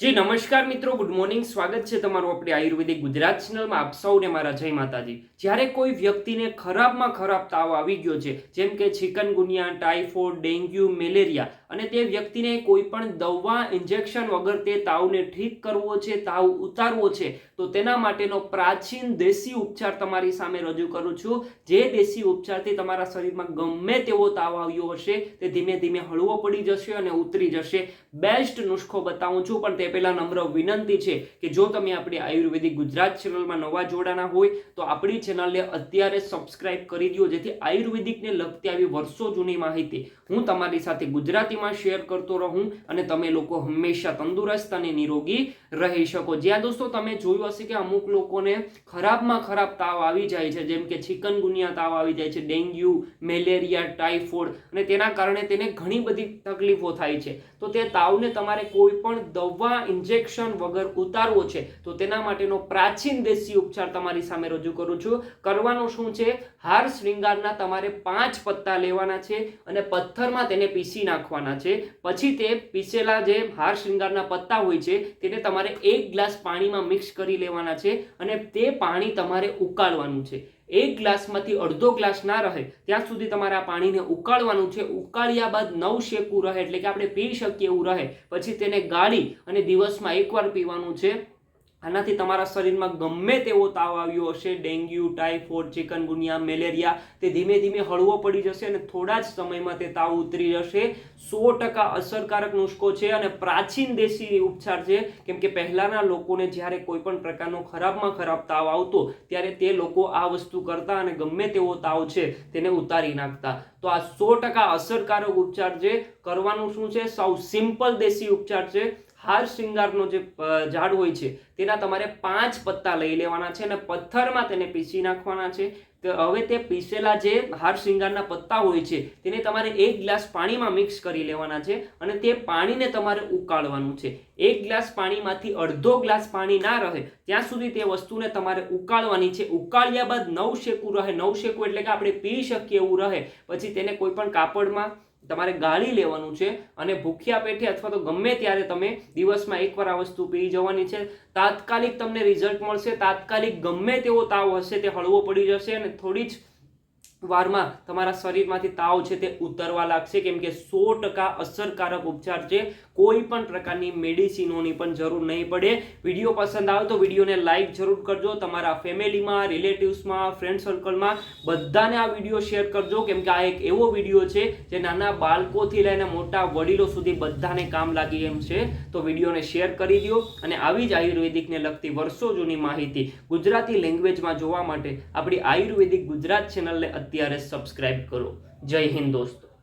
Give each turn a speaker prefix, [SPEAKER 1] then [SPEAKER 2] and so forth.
[SPEAKER 1] જી, નમસ્કાર મિત્રો. Good morning સ્વાગત છે તમારું આપણી આયુર્વેદિક ગુજરાત ચેનલમાં. આપ સૌને મારા જય માતાજી. જ્યારે કોઈ વ્યક્તિને ખરાબમાં ખરાબ તાવ આવી ગયો છે, જેમ કે ચિકનગુનિયા, ટાઇફોઇડ, ડેન્ગ્યુ, મેલેરિયા, અને તે વ્યક્તિને કોઈ પણ દવા, ઇન્જેક્શન વગર તે તાવને ઠીક કરવો છે, તાવ ઉતારવો છે, તો તેના માટેનો પ્રાચીન દેશી ઉપચાર તમારી સામે રજૂ કરું છું. જે દેશી ઉપચારથી તમારા શરીરમાં ગમે તેવો તાવ આવ્યો હશે, તે ધીમે ધીમે હળવો પડી જશે અને ઉતરી જશે. બેસ્ટ નુસ્ખો બતાવું છું, પણ તે પહેલાં નમ્ર વિનંતી છે કે જો તમે આપણી આયુર્વેદિક ગુજરાત ચેનલમાં નવા જોડાના હોય, તો આપણી ચેનલને અત્યારે સબસ્ક્રાઇબ કરી દો જેથી આયુર્વેદિકને લગતી આવી વર્ષો જૂની માહિતી હું તમારી સાથે ગુજરાતીમાં શેર કરતો રહું અને તમે લોકો હંમેશા તંદુરસ્ત અને નિરોગી રહી શકો. જ્યાં દોસ્તો તમે જોયું હશે કે અમુક લોકોને ખરાબમાં ખરાબ તાવ આવી જાય છે, જેમ કે ચિકનગુનિયા તાવ આવી જાય છે, ડેન્ગ્યુ, મેલેરિયા, ટાઇફોઇડ અને તેના કારણે તેને ઘણી બધી તકલીફો થાય છે. તો તે તાવને તમારે કોઈ પણ દવા ઇન્જેક્શન વગર ઉતારવો છે, તો તેના માટેનો પ્રાચીન દેશી ઉપચાર તમારી સામે રજૂ કરું છું. કરવાનું શું છે? હાર શ્રૃંગારના તમારે પાંચ પત્તા લેવાના છે અને પથ્થરમાં તેને પીસી નાખવાના છે. પછી તે પીસેલા જે હાર શ્રૃંગારના પત્તા હોય છે, તેને તમારે એક ગ્લાસ પાણીમાં મિક્સ કરી લેવાના છે અને તે પાણી તમારે ઉકાળવાનું છે. એક ગ્લાસમાંથી અડધો ગ્લાસ ના રહે, ત્યાં સુધી તમારે આ પાણીને ઉકાળવાનું છે. ઉકાળ્યા બાદ નવ શેકું રહે, એટલે કે આપણે પી શકીએ એવું રહે. પછી તેને ગાળી અને દિવસમાં એકવાર પીવાનું છે. આનાથી તમારા શરીરમાં ગમે તેવો તાવ આવ્યો હશે, ડેન્ગ્યુ, ટાઇફોઇડ, ચિકનગુનિયા, મેલેરિયા, તે ધીમે ધીમે હળવો પડી જશે અને થોડા જ સમયમાં તે તાવ ઉતરી જશે. સો ટકા અસરકારક નુસ્ખો છે અને પ્રાચીન દેશી ઉપચાર છે. કેમ કે પહેલાંના લોકોને જ્યારે કોઈ પણ પ્રકારનો ખરાબમાં ખરાબ તાવ આવતો, ત્યારે તે લોકો આ વસ્તુ કરતા અને ગમે તેવો તાવ છે તેને ઉતારી નાખતા. તો આ સો ટકા અસરકારક ઉપચાર છે. કરવાનું શું છે? સૌ સિમ્પલ દેશી ઉપચાર છે. હાર શૃંગારનો જે ઝાડ હોય છે, તેના તમારે પાંચ પત્તા લઈ લેવાના છે અને પથ્થરમાં તેને પીસી નાખવાના છે. તો હવે તે પીસેલા જે હાર શૃંગારના પત્તા હોય છે, તેને તમારે એક ગ્લાસ પાણીમાં મિક્સ કરી લેવાના છે અને તે પાણીને તમારે ઉકાળવાનું છે. એક ગ્લાસ પાણીમાંથી અડધો ગ્લાસ પાણી ના રહે, ત્યાં સુધી તે વસ્તુને તમારે ઉકાળવાની છે. ઉકાળ્યા બાદ નવ શેકું રહે, નવ શેકું એટલે કે આપણે પી શકીએ એવું રહે. પછી તેને કોઈ પણ કાપડમાં તમારે ગાળી લેવાનું છે અને ભૂખ્યા પેટે અથવા તો ગમે ત્યારે તમે દિવસમાં એકવાર આ વસ્તુ પી જવાની છે. તાત્કાલિક તમને રિઝલ્ટ મળશે. તાત્કાલિક ગમે તેવો તાવ હશે તે હળવો પડી જશે અને થોડી જ વારમાં તમારા શરીરમાંથી તાવ છે તે ઉતરવા લાગશે, કેમ કે સો ટકા અસરકારક ઉપચાર છે. કોઈ પણ પ્રકારની મેડિસિનોની પણ જરૂર નહીં પડે. વીડિયો પસંદ આવે તો વિડીયોને લાઈક જરૂર કરજો. તમારા ફેમિલીમાં, રિલેટિવ્સમાં ફ્રેન્ડ સર્કલમાં બધાને આ વીડિયો શેર કરજો. કેમ કે આ એક એવો વીડિયો છે જે નાના બાળકોથી લઈને મોટા વડીલો સુધી બધાને કામ લાગી એમ છે. તો વિડીયોને શેર કરી દો અને આવી જ આયુર્વેદિકને લગતી વર્ષો જૂની માહિતી ગુજરાતી લેંગ્વેજમાં જોવા માટે આપણી આયુર્વેદિક ગુજરાત ચેનલને અત્યારે સબસ્ક્રાઇબ કરો. જય હિન્દ દોસ્તો.